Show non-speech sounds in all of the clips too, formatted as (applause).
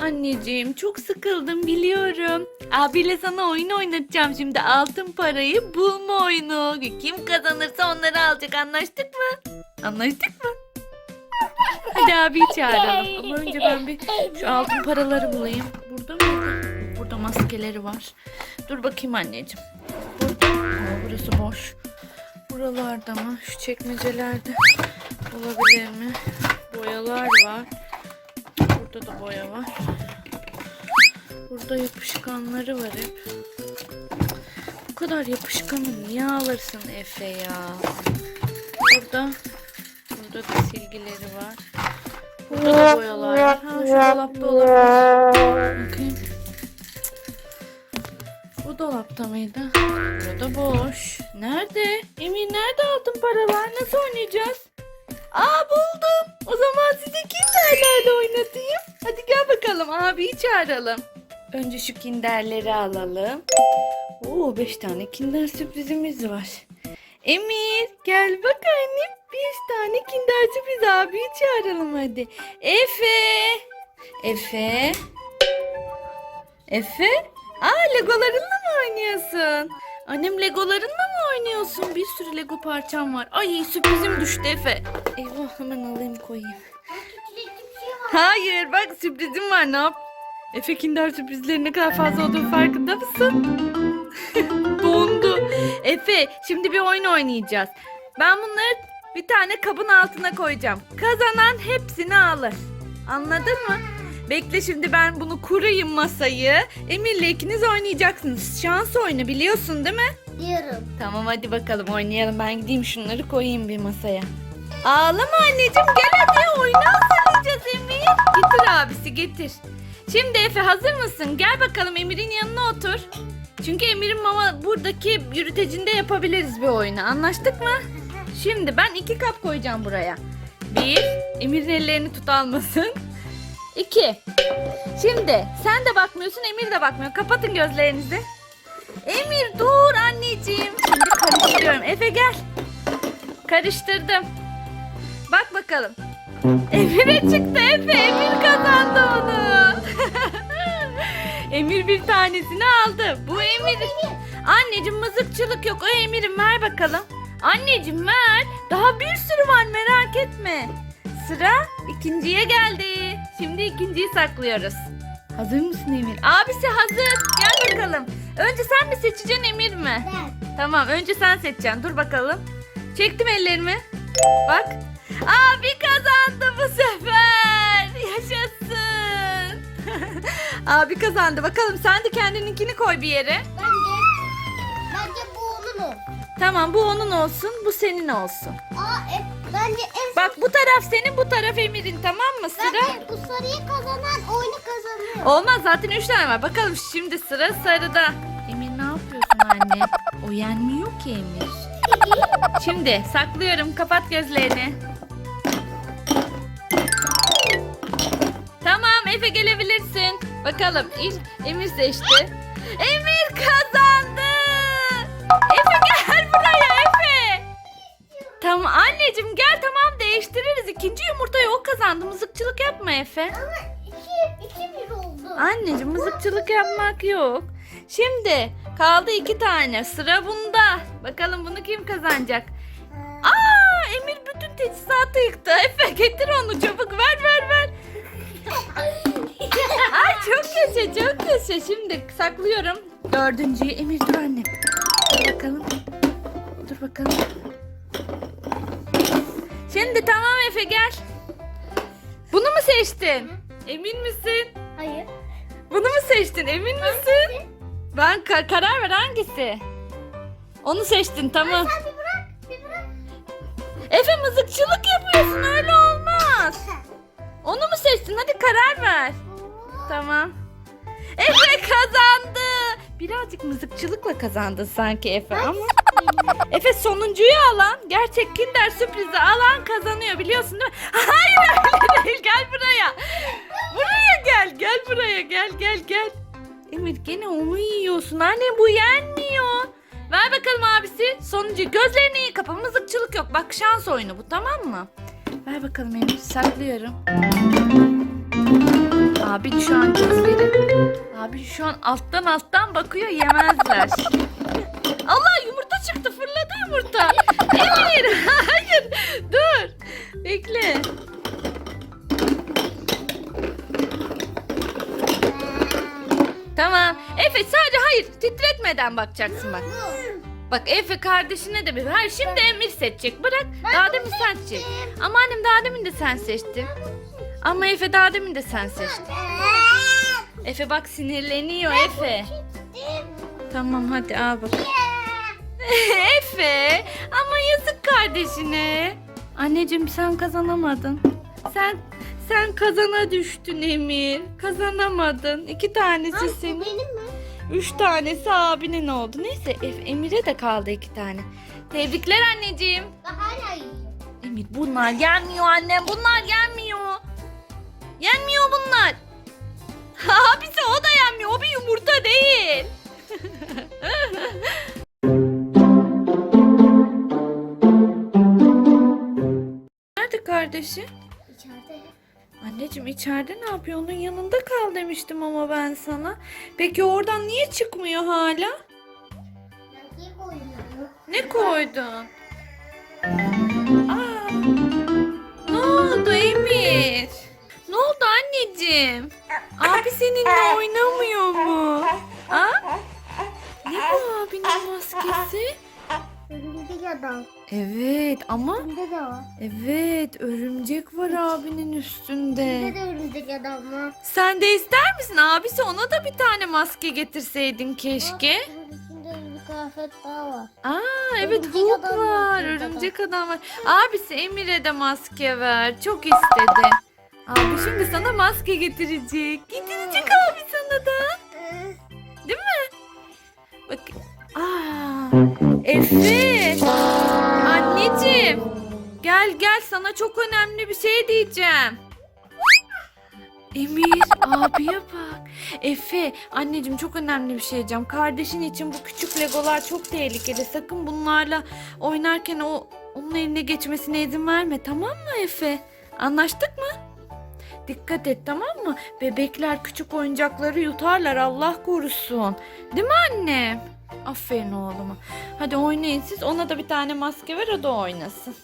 Anneciğim çok sıkıldım biliyorum. Abiyle sana oyun oynatacağım şimdi altın parayı bulma oyunu. Kim kazanırsa onları alacak anlaştık mı? Anlaştık mı? (laughs) Hadi abi çağıralım. Ama önce ben bir şu altın paraları bulayım. Burada mı? Burada maskeleri var. Dur bakayım anneciğim. Burada. Aa, burası boş. Buralarda mı? Şu çekmecelerde olabilir mi? Boyalar var. Burada da boya var. Burada yapışkanları var hep. Bu kadar yapışkanı niye alırsın Efe ya? Burada burada da silgileri var. Burada da boyalar var. Ha şu dolapta olabilir. Bakayım. Bu dolapta mıydı? Burada boş. Nerede? Emin nerede altın paralar? Nasıl oynayacağız? Aa buldum. O zaman sizi kinderlerle oynatayım. Hadi gel bakalım abiyi çağıralım. Önce şu kinderleri alalım. Oo beş tane kinder sürprizimiz var. Emir gel bak annem. Beş tane kinder sürpriz abiyi çağıralım hadi. Efe. Efe. Efe. Aa legolarınla mı oynuyorsun? Annem legolarınla oynuyorsun? Bir sürü lego parçam var. Ay sürprizim düştü Efe. Eyvah hemen alayım koyayım. Hayır bak sürprizim var ne yap? Efe kinder sürprizlerin ne kadar fazla olduğu farkında mısın? (laughs) Dondu. Efe şimdi bir oyun oynayacağız. Ben bunları bir tane kabın altına koyacağım. Kazanan hepsini alır. Anladın mı? Bekle şimdi ben bunu kurayım masayı. Emir'le ikiniz oynayacaksınız. Şans oyunu biliyorsun değil mi? Diyorum. Tamam hadi bakalım oynayalım. Ben gideyim şunları koyayım bir masaya. Ağlama anneciğim gel hadi oyunu hazırlayacağız Emir. Getir abisi getir. Şimdi Efe hazır mısın? Gel bakalım Emir'in yanına otur. Çünkü Emir'in mama buradaki yürütecinde yapabiliriz bir oyunu. Anlaştık mı? Şimdi ben iki kap koyacağım buraya. Bir, Emir'in ellerini tut almasın. İki. Şimdi sen de bakmıyorsun Emir de bakmıyor. Kapatın gözlerinizi. Emir dur anneciğim. Şimdi karıştırıyorum. Efe gel. Karıştırdım. Bak bakalım. Emir'e çıktı Efe. Emir kazandı onu. (laughs) Emir bir tanesini aldı. Bu Emir. Anneciğim mızıkçılık yok. O Emir'im ver bakalım. Anneciğim ver. Daha bir sürü var merak etme. Sıra ikinciye geldi. Şimdi ikinciyi saklıyoruz. Hazır mısın Emir? Abisi hazır. Gel bakalım. Önce sen mi seçeceksin Emir mi? Ben. Tamam önce sen seçeceksin. Dur bakalım. Çektim ellerimi. Bak. Abi kazandı bu sefer. Yaşasın. (laughs) Abi kazandı. Bakalım sen de kendininkini koy bir yere. Bence, bence bu onun o. Tamam bu onun olsun. Bu senin olsun. Aa, e, bence en Bak bu taraf senin bu taraf Emir'in tamam mı? Sıra. Bence bu sarıyı kazanan oyunu. Olmaz zaten 3 tane var. Bakalım şimdi sıra sarıda. Emir ne yapıyorsun anne? O yenmiyor ki Emir. Şimdi saklıyorum. Kapat gözlerini. Tamam Efe gelebilirsin. Bakalım ilk Emir seçti. Emir kazandı. Efe gel buraya Efe. Tamam anneciğim gel tamam değiştiririz. İkinci yumurtayı o kazandı. Mızıkçılık yapma Efe. Ama Anneciğim mızıkçılık yapmak yok. Şimdi kaldı iki tane. Sıra bunda. Bakalım bunu kim kazanacak? Aa Emir bütün teçhizatı yıktı. (laughs) Efe getir onu çabuk ver ver ver. (laughs) Ay çok yaşa çok yaşa. Şimdi saklıyorum. Dördüncüyü Emir dur annem. Dur bakalım. Dur bakalım. Şimdi tamam Efe gel. Bunu mu seçtin? Emin misin? Hayır. Bunu mu seçtin? Emin misin? Ben ka- karar ver hangisi? Onu seçtin tamam. Sen bir bırak, bir bırak. Efe mızıkçılık yapıyorsun öyle olmaz. Onu mu seçtin? Hadi karar ver. Tamam. Efe kazandı. Birazcık mızıkçılıkla kazandın sanki Efe ama. Efe sonuncuyu alan, gerçek kinder sürprizi alan kazanıyor biliyorsun değil mi? (laughs) Hayır öyle değil gel buraya. Gel gel buraya gel gel gel. Emir gene onu yiyorsun anne bu yenmiyor. Ver bakalım abisi sonuncu gözlerini iyi kapa mızıkçılık yok bak şans oyunu bu tamam mı? Ver bakalım Emir saklıyorum. Abi şu an gözleri. Abi şu an alttan alttan bakıyor yemezler. (laughs) Allah yumurta çıktı fırladı yumurta. Emir (laughs) hayır dur. Bekle. Tamam. Efe sadece hayır titretmeden bakacaksın bak. Bak Efe kardeşine de bir. Hayır şimdi Emir seçecek. Bırak. daha demin sen seçecek. Ama annem daha demin de sen seçtin. Ama Efe daha demin de sen seçtin. Efe bak sinirleniyor Efe. Tamam hadi al bak. (laughs) Efe ama yazık kardeşine. Anneciğim sen kazanamadın. Sen sen kazana düştün Emir. Kazanamadın. İki tanesi Bu senin. benim mi? Üç tanesi abinin oldu. Neyse Ef- Emir'e de kaldı iki tane. Tebrikler anneciğim. Ben hala. Emir bunlar gelmiyor annem. Bunlar gelmiyor. Yenmiyor bunlar. (laughs) Abisi o da yenmiyor. O bir yumurta değil. (laughs) Nerede kardeşi? Anneciğim içeride ne yapıyor? Onun yanında kal demiştim ama ben sana. Peki oradan niye çıkmıyor hala? Ne koydun? Aa, ne oldu Emir? Ne oldu anneciğim? Abi seninle oynamıyor adam. Evet ama Bende de var. evet örümcek var abinin üstünde. Bende de örümcek adam var. Sen de ister misin? Abisi ona da bir tane maske getirseydin keşke. Bak, bunun bir kıyafet daha var. Aa evet Örümcek Hulk adam var, var. örümcek Örümcek adam var. Abisi Emir'e de maske ver. Çok istedi. Abi şimdi sana maske getirecek. Getirecek abi sana da. Değil mi? Bak. Aa, Efe. Anneciğim. Gel gel sana çok önemli bir şey diyeceğim. Emir abiye bak. Efe anneciğim çok önemli bir şey diyeceğim. Kardeşin için bu küçük legolar çok tehlikeli. Sakın bunlarla oynarken o onun eline geçmesine izin verme tamam mı Efe? Anlaştık mı? Dikkat et tamam mı? Bebekler küçük oyuncakları yutarlar Allah korusun. Değil mi annem? Aferin oğluma. Hadi oynayın siz. Ona da bir tane maske ver o da oynasın.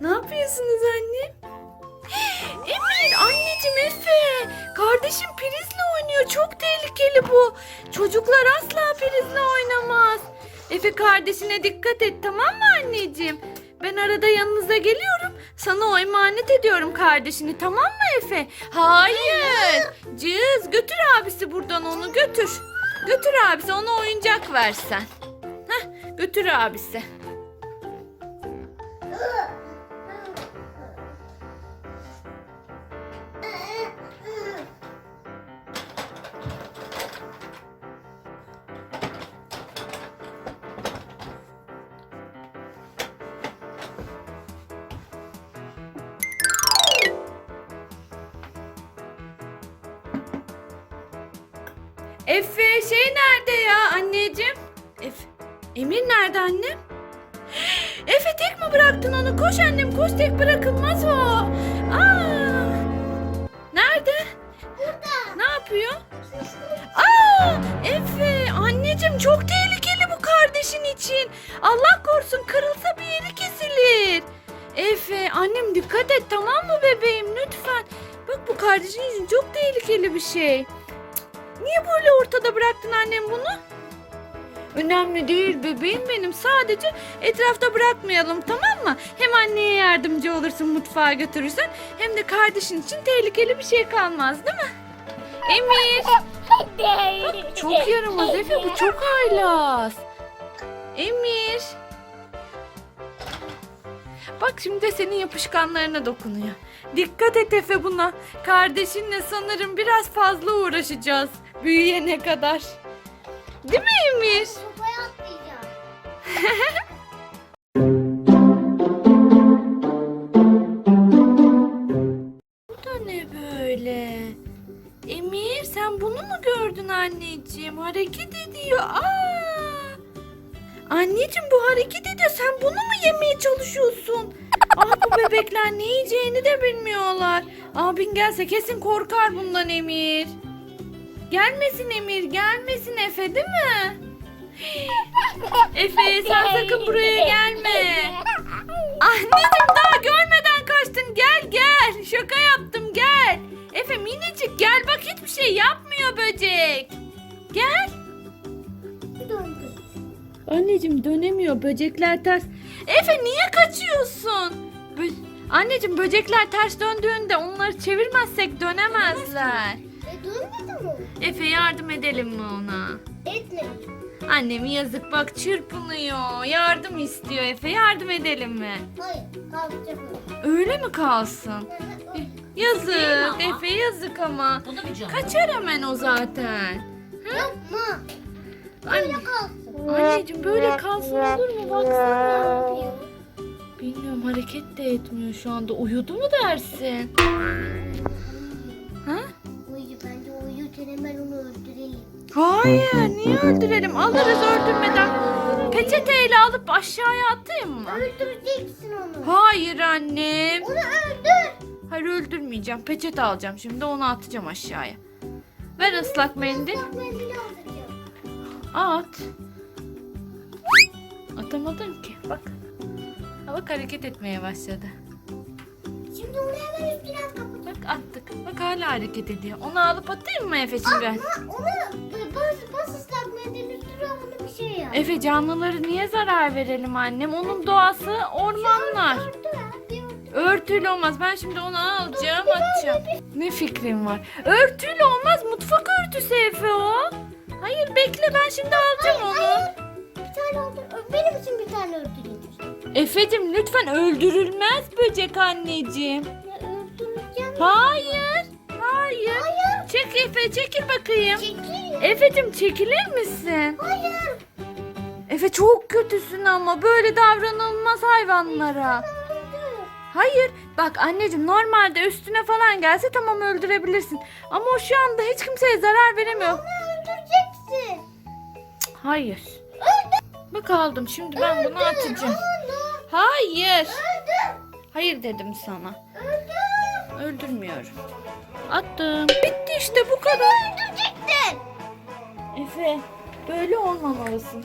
Ne yapıyorsunuz anne? (gasps) Emir, anneciğim Efe. Kardeşim prizle oynuyor. Çok tehlikeli bu. Çocuklar asla prizle oynamaz. Efe kardeşine dikkat et tamam mı anneciğim? Ben arada yanınıza geliyorum. Sana o emanet ediyorum kardeşini tamam mı Efe? Hayır. Cız götür abisi buradan onu götür. Götür abisi ona oyuncak versen. Heh, götür abisi. Efe şey nerede ya anneciğim? Efe, Emir nerede annem? (gasps) Efe tek mi bıraktın onu? Koş annem koş tek bırakılmaz o. Aa, nerede? Burada. Ne yapıyor? Aa, Efe anneciğim çok tehlikeli bu kardeşin için. Allah korusun kırılsa bir yeri kesilir. Efe annem dikkat et tamam mı bebeğim lütfen. Bak bu kardeşin için çok tehlikeli bir şey. Niye böyle ortada bıraktın annem bunu? Önemli değil bebeğim benim. Sadece etrafta bırakmayalım tamam mı? Hem anneye yardımcı olursun mutfağa götürürsen hem de kardeşin için tehlikeli bir şey kalmaz değil mi? Emir. Çok yaramaz Efe bu çok haylaz. Emir. Bak şimdi de senin yapışkanlarına dokunuyor. Dikkat et Efe buna. Kardeşinle sanırım biraz fazla uğraşacağız. Büyüyene kadar. Değil mi Emir? Sopaya atlayacağım. (laughs) Bu da ne böyle? Emir sen bunu mu gördün anneciğim? Hareket ediyor. Aa! Anneciğim bu hareket ediyor. Sen bunu mu yemeye çalışıyorsun? Ah bu bebekler ne yiyeceğini de bilmiyorlar. Abin gelse kesin korkar bundan Emir. Gelmesin Emir, gelmesin Efe değil mi? (gasps) Efe sen sakın buraya gelme. Anneciğim daha görmeden kaçtın. Gel gel. Şaka yaptım gel. Efe minicik gel bak hiçbir şey yapmıyor böcek. Gel. Anneciğim dönemiyor böcekler ters. Efe niye kaçıyorsun? Bö- Anneciğim böcekler ters döndüğünde onları çevirmezsek dönemezler. Dönmedi mi? Efe yardım edelim mi ona? Etme. Annem yazık bak çırpınıyor. Yardım istiyor Efe yardım edelim mi? Hayır. Kalkacak o. Öyle mi kalsın? Yazık Değil mi ama? Efe yazık ama. Bu da bir canlı. Kaçar hemen o zaten. Yapma. Anne, Böyle kalsın. anneciğim böyle kalsın olur mu baksana. Bilmiyorum hareket de etmiyor şu anda. Uyudu mu dersin? Uyurken hemen onu öldürelim. Hayır niye öldürelim? Alırız öldürmeden. Peçeteyle alıp aşağıya atayım mı? Öldüreceksin onu. Hayır annem. Onu öldür. Hayır öldürmeyeceğim. Peçete alacağım şimdi onu atacağım aşağıya. Ver ıslak mendil. Alacağım. At. Atamadın ki. Bak. Ha, bak hareket etmeye başladı. Şimdi onu hemen üstüne at Bak attık. Bak hala hareket ediyor. Onu alıp atayım mı Efe'cim ben? Ama onu böyle bas, bas ıslak mendilin üstüne onu bir şey yap. Efe canlıları niye zarar verelim annem? Onun doğası ormanlar. Örtüyle olmaz. Ben şimdi onu alacağım atacağım. Ne fikrim var? Örtüyle olmaz. Mutfak örtüsü Efe o. Hayır bekle ben şimdi alacağım onu. Bir tane öldür. Benim için bir tane öldür getir. Efe'cim lütfen öldürülmez böcek anneciğim. Hayır. Hayır. Hayır. Çek Efe çekil bakayım. Çekil. Efe'cim çekilir misin? Hayır. Efe çok kötüsün ama böyle davranılmaz hayvanlara. Öldür. Hayır. Bak anneciğim normalde üstüne falan gelse tamam öldürebilirsin. Ama o şu anda hiç kimseye zarar veremiyor. Onu öldüreceksin. Hayır. Bak aldım şimdi ben bunu atacağım. Onu Hayır. öldür. Hayır dedim sana. Öldür. Öldürmüyorum. Attım. Bitti işte bu kadar. Öldürecektin. Efe böyle olmamalısın.